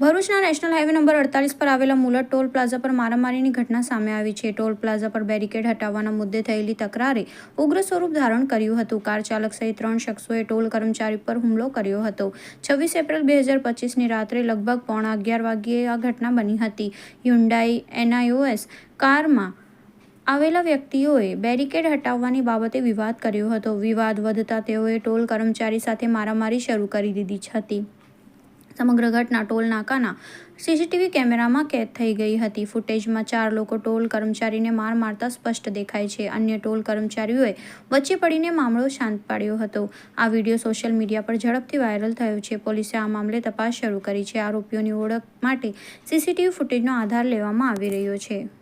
ભરૂચના national highway number અડતાલીસ પર આવેલા મુલટ ટોલ પ્લાઝા પર મારામારીની ઘટના સામે આવી છે. ટોલ પ્લાઝા પર બેરિકેડ હટાવવાના મુદ્દે થયેલી તકરારે ઉગ્ર સ્વરૂપ ધારણ કર્યું હતું. કાર ચાલક સહિત ત્રણ શખ્સોએ ટોલ કર્મચારી પર હુમલો કર્યો હતો. છવ્વીસ એપ્રિલ બે હજાર પચીસની રાત્રે લગભગ પોણા અગિયાર વાગ્યે આ ઘટના બની હતી. હ્યુન્ડાઈ એનઆઈઓએસ કારમાં આવેલા વ્યક્તિઓએ બેરિકેડ હટાવવાની બાબતે વિવાદ કર્યો હતો. વિવાદ વધતા તેઓએ ટોલ કર્મચારી સાથે મારામારી શરૂ કરી દીધી હતી. સમગ્ર ઘટના ટોલ નાકાના સીસીટીવી કેમેરામાં કેદ થઈ ગઈ હતી. ફૂટેજમાં ચાર લોકો ટોલ કર્મચારીને માર મારતા સ્પષ્ટ દેખાય છે. અન્ય ટોલ કર્મચારીઓએ વચ્ચે પડીને મામલો શાંત પાડ્યો હતો. આ વીડિયો સોશિયલ મીડિયા પર ઝડપથી વાયરલ થયો છે. પોલીસે આ મામલે તપાસ શરૂ કરી છે. આરોપીઓની ઓળખ માટે સીસીટીવી ફૂટેજનો આધાર લેવામાં આવી રહ્યો છે.